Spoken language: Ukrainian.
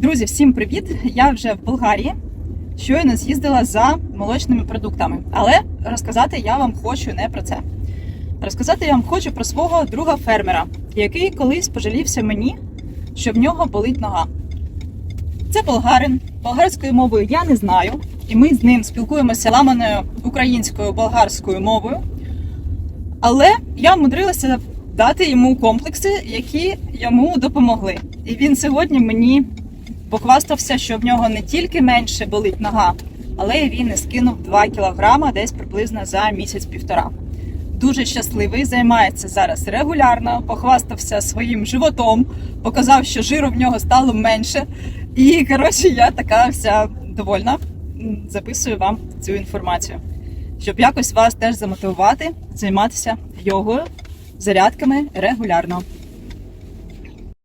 Друзі, всім привіт! Я вже в Болгарії. Щойно з'їздила за молочними продуктами. Але розказати я вам хочу не про це. Розказати я вам хочу про свого друга фермера, який колись пожалівся мені, що в нього болить нога. Це болгарин. Болгарською мовою я не знаю, і ми з ним спілкуємося ламаною українською болгарською мовою. Але я вмудрилася дати йому комплекси, які йому допомогли. І він сьогодні мені похвастався, що в нього не тільки менше болить нога, але й він і скинув 2 кілограма десь приблизно за місяць-півтора. Дуже щасливий, займається зараз регулярно, похвастався своїм животом, показав, що жиру в нього стало менше. І коротше, я така вся довольна. Записую вам цю інформацію, щоб якось вас теж замотивувати займатися йогою, зарядками регулярно.